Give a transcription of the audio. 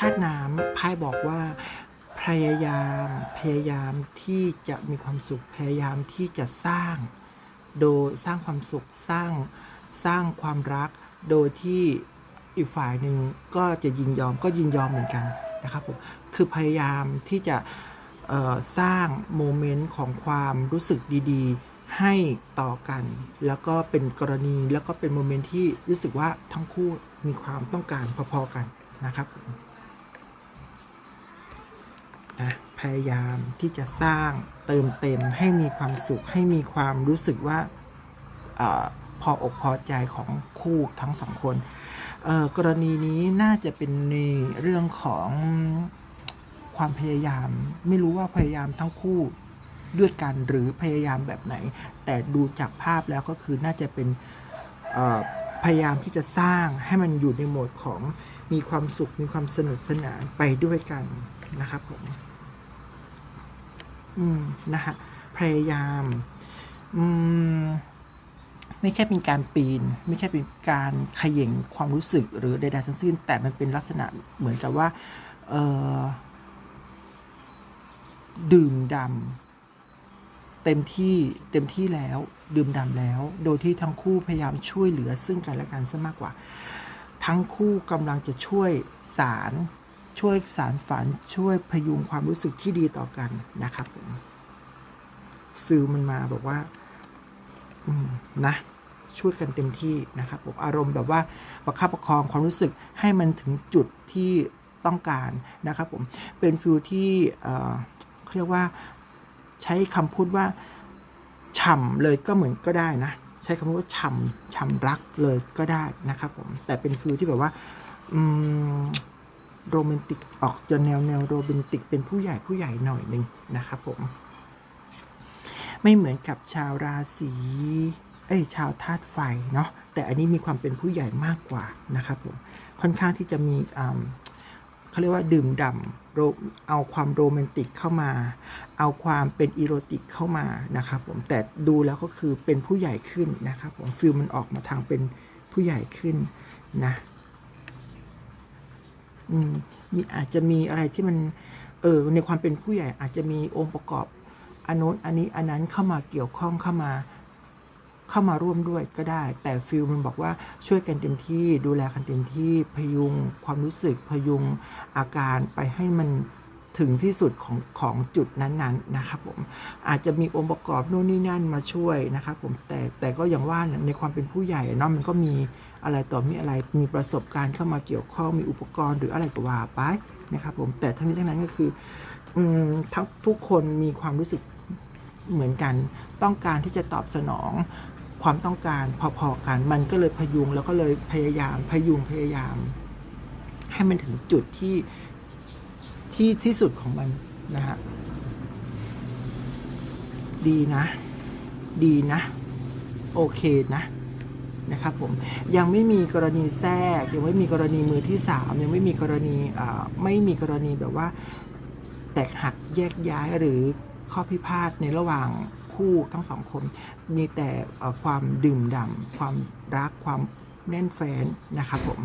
ธาตุน้ำไพ่บอกว่าพยายามพยายามที่จะมีความสุขพยายามที่จะสร้าง โดยสร้างความสุขสร้างสร้างความรัก โดยที่อีกฝ่ายหนึ่งก็จะยินยอมก็ยินยอมเหมือนกันนะครับผมคือพยายามที่จะสร้างโมเมนต์ของความรู้สึกดีๆ ให้ต่อกัน แล้วก็เป็นกรณีแล้วก็เป็นโมเมนต์ที่รู้สึกว่าทั้งคู่มีความต้องการพอๆกันนะครับ พยายามที่จะสร้างเติมเต็มให้มีความสุข ให้มีความรู้สึกว่าอพออกพอใจของคู่ทั้งสองคน กรณีนี้น่าจะเป็นในเรื่องของความพยายาม ไม่รู้ว่าพยายามทั้งคู่ด้วยกันหรือพยายามแบบไหน แต่ดูจากภาพแล้วก็คือน่าจะเป็นพยายามที่จะสร้างให้มันอยู่ในโหมดของมีความสุขมีความสนุกสนานไปด้วยกันนะครับผม อืมนะฮะพยายามอืมไม่ใช่เป็นการปีน ไม่ใช่เป็นการขย่งความรู้สึกหรือใดๆทั้งสิ้น แต่มันเป็นลักษณะเหมือนกับว่าเออดื่มดำเต็มที่เต็มที่แล้ว ดื่มดำแล้ว โดยที่ทั้งคู่พยายามช่วยเหลือซึ่งกันและกันซะมากกว่า ทั้งคู่กำลังจะช่วยสาร ช่วยสารฝันช่วยพยุงความรู้สึกที่ดีต่อกันนะครับผมฟิลมันมาบอกว่าอืมนะช่วยกันเต็มที่นะครับผมอารมณ์แบบว่าประคับประคองความรู้สึกให้มันถึงจุดที่ต้องการนะครับผมเป็นฟิลที่เออเขาเรียกว่าใช้คำพูดว่าฉ่ำเลยก็เหมือนก็ได้นะ ใช้คำว่าฉ่ำฉ่ำรักเลยก็ได้นะครับผมแต่เป็นฟิลที่แบบว่า อืม โรแมนติกออกจะแนวแนวโรแมนติกเป็นผู้ใหญ่ผู้ใหญ่หน่อยหนึ่งนะครับผม ไม่เหมือนกับชาวราศีเอ้ยชาวธาตุไฟเนาะแต่อันนี้มีความเป็นผู้ใหญ่มากกว่านะครับผมค่อนข้างที่จะมีเขาเรียกว่าดื่มด่ำเอาความโรแมนติกเข้ามา เอาความเป็นอีโรติกเข้ามานะครับผมแต่ดูแล้วก็คือเป็นผู้ใหญ่ขึ้นนะครับผมฟิลมันออกมาทางเป็นผู้ใหญ่ขึ้นนะ อืมมีอาจจะมีอะไรที่มัน เออในความเป็นผู้ใหญ่ อาจจะมีองค์ประกอบอันโน้นอันนี้อันนั้นเข้ามาเกี่ยวข้องเข้ามา เข้ามาร่วมด้วยก็ได้ แต่ฟิลมันบอกว่าช่วยกันเต็มที่ดูแลกันเต็มที่พยุงความรู้สึกพยุงอาการไปให้มันถึงที่สุดของของจุดนั้นๆนะครับผมอาจจะมีองค์ประกอบโน่นนี่นั่นมาช่วยนะครับผมแต่แต่ก็อย่างว่าเนี่ยในความเป็นผู้ใหญ่เนาะมันก็มี อะไรต่อมีอะไรมีประสบการณ์เข้ามาเกี่ยวข้องมีอุปกรณ์หรืออะไรก็ว่าไปนะครับผมแต่ทั้งนี้ทั้งนั้นก็คืออืมทั้งทุกคนมีความรู้สึกเหมือนกัน ต้องการที่จะตอบสนองความต้องการพอๆกัน มันก็เลยพยุงแล้วก็เลยพยายามพยุงพยายาม ให้มันถึงจุดที่ที่ที่สุดของมันนะฮะดีนะ ดีนะ โอเคนะ นะครับผมยังไม่มีกรณีแทรก ยังไม่มีกรณีมือที่สามยังไม่มีกรณีไม่มีกรณีแบบว่า แตกหักแยกย้ายหรือข้อพิพาทในระหว่างคู่ทั้งสองคน มีแต่ความดื่มด่ำความรักความแน่นแฟนนะครับผม